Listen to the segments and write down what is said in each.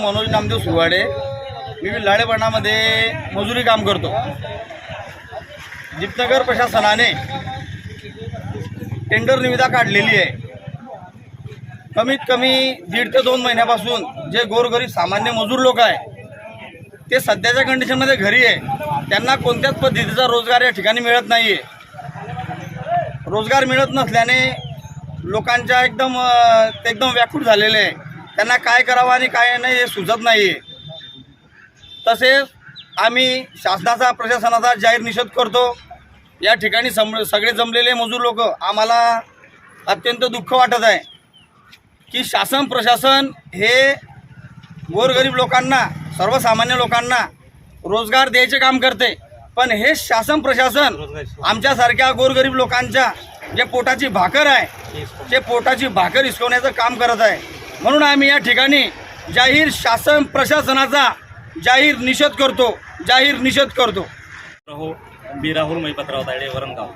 मनोज नामदेव सुवाडे मी लाडेपणामध्ये मजुरी काम करतो. दीपनगर प्रशासनाने टेंडर निविदा काढलेली आहे. कमीत कमी दीड ते दोन महिन्यापासून जे गोरगरीब सामान्य मजूर लोक आहे ते सध्याच्या कंडिशनमध्ये घरी आहे. त्यांना कोणत्याच पद्धतीचा रोजगार या ठिकाणी मिळत नाही आहे रोजगार मिळत नसल्याने लोकांच्या एकदम ते एकदम व्याकुळ झालेले आहे. त्यांना काय करावं आणि काय नाही हे सुचत नाही. आहे तसेच आम्ही शासनाचा प्रशासनाचा जाहीर निषेध करतो. या ठिकाणी सम सगळे जमलेले मजूर लोक आम्हाला अत्यंत दुःख वाटत आहे की शासन प्रशासन हे गोरगरीब लोकांना सर्वसामान्य लोकांना रोजगार द्यायचे काम करते. पण हे शासन प्रशासन आमच्यासारख्या गोरगरीब लोकांच्या जे पोटाची भाकर आहे ते पोटाची भाकर हिसकवण्याचं काम करत आहे. म्हणून आम्ही या ठिकाणी जाहीर शासन प्रशासनाचा जाहीर निषेध करतो जाहीर निषेध करतो. हो मी राहुल महिपतराव तायडे वरणगाव.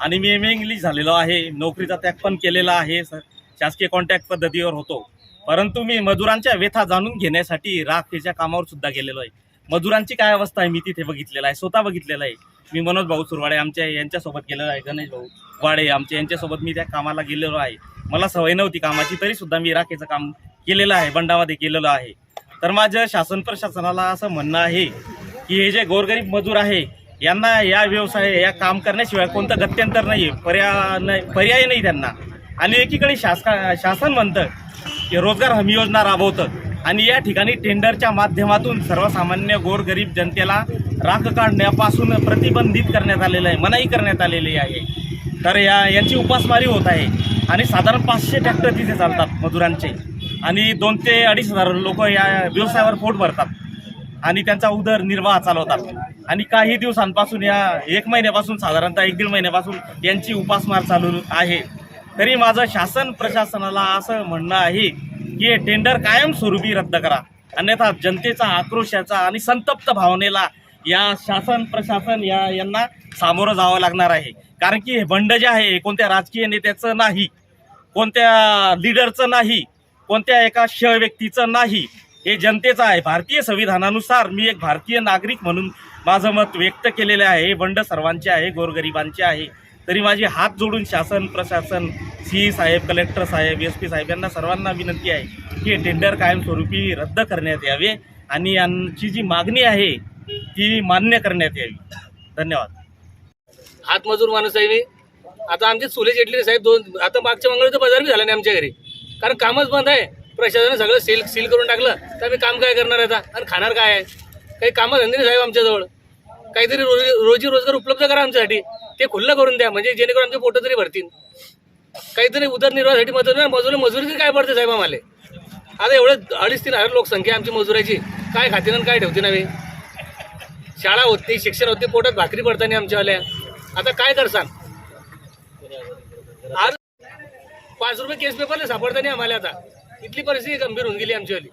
आणि मी एम ए इंग्लिश झालेलो आहे नोकरीचा त्याग पण केलेला आहे स- शासकीय कॉन्टॅक्ट पद्धतीवर होतो. परंतु मी मजुरांच्या व्यथा जाणून घेण्यासाठी राखेच्या कामावर सुद्धा गेलेलो आहे. मजुरांची काय अवस्था आहे मी तिथे बघितलेलं आहे स्वतः बघितलेला आहे. मी मनोज भाऊ सुरवाडे आमच्या यांच्यासोबत गेलेलो आहे गणेश भाऊ वाडे आमच्या यांच्यासोबत मी त्या कामाला गेलेलो आहे. मला सवय नव्हती कामाची तरीसुद्धा मी राखेचं काम केलेलं आहे बंडामध्ये केलेलं आहे. तर माझं शासन प्रशासनाला असं म्हणणं आहे की हे जे गोरगरीब मजूर आहे यांना या व्यवसाय या काम करण्याशिवाय कोणतं गत्यंतर नाही आहे पर्याय पर्याय नाही त्यांना. आणि एकीकडे शासका शासन म्हणतं की रोजगार हमी योजना राबवतं. आणि या ठिकाणी टेंडरच्या माध्यमातून सर्वसामान्य गोरगरीब जनतेला राख काढण्यापासून प्रतिबंधित करण्यात आलेलं आहे मनाई करण्यात आलेली आहे. तर या यांची उपासमारी होत आहे. आणि साधारण पाचशे ट्रॅक्टर तिथे चालतात मजुरांचे. आणि दोन ते अडीच हजार लोक या व्यवसायावर पोट भरतात. आणि त्यांचा उदरनिर्वाह चालवतात. आणि काही दिवसांपासून या एक महिन्यापासून साधारणतः एक दीड महिन्यापासून यांची उपासमार चालू आहे. तरी माझं शासन प्रशासनाला असं म्हणणं आहे की हे टेंडर कायमस्वरूपी रद्द करा. अन्यथा जनतेचा आक्रोशाचा आणि संतप्त भावनेला या शासन प्रशासन या यांना सामोरं जावं लागणार आहे. कारण की हे बंड जे आहे कोणत्या राजकीय नेत्याचं नाही कोणत्या लिडरचं नाही कोणत्या एका श व्यक्तीचं नाही हे जनतेचं आहे. भारतीय संविधानानुसार मी एक भारतीय नागरिक म्हणून माझं मत व्यक्त केलेलं आहे. हे बंड सर्वांचे आहे गोरगरिबांचे आहे. तरी माझी हात जोडून शासन प्रशासन सी साहेब कलेक्टर साहेब एस पी साहेब यांना सर्वांना विनंती आहे की हे टेंडर कायमस्वरूपी रद्द करण्यात यावे. आणि यांची जी मागणी आहे ती मान्य करण्यात यावी. धन्यवाद. हातमजूर माणूस आहे मी. आता आमचे चुले जेटली साहेब दोन आता मागच्या मंगळवारी तर बाजार बी झाला नाही आमच्या घरी. कारण कामच बंद आहे. प्रशासनाने सगळं सील सील करून टाकलं. तर आम्ही काम काय करणार आता? आणि खाणार काय आहे? काही कामं धंदे नाही साहेब आमच्याजवळ. काहीतरी रोजी रोजी रोजगार उपलब्ध करा आमच्यासाठी. ते खुल्लं करून द्या. म्हणजे जेणेकरून आमचे पोटं तरी भरतील. काहीतरी उदरनिर्वाहासाठी मदत नाही. मजुरी मजुरी काय पडते साहेब आम्हाला? आता एवढं अडीच तीन हजार लोकसंख्या आमची मजुराची. काय खातील आणि काय ठेवते नव्हे शाळा होती शिक्षण होते पोटात भाकरी पडताना आमच्यावाल्या. आता काय करसान आज पाच रुपये केस पेपरला सापडताना आम्हाला आता. इथली परिस्थिती गंभीर होऊन गेली आमच्यावाली.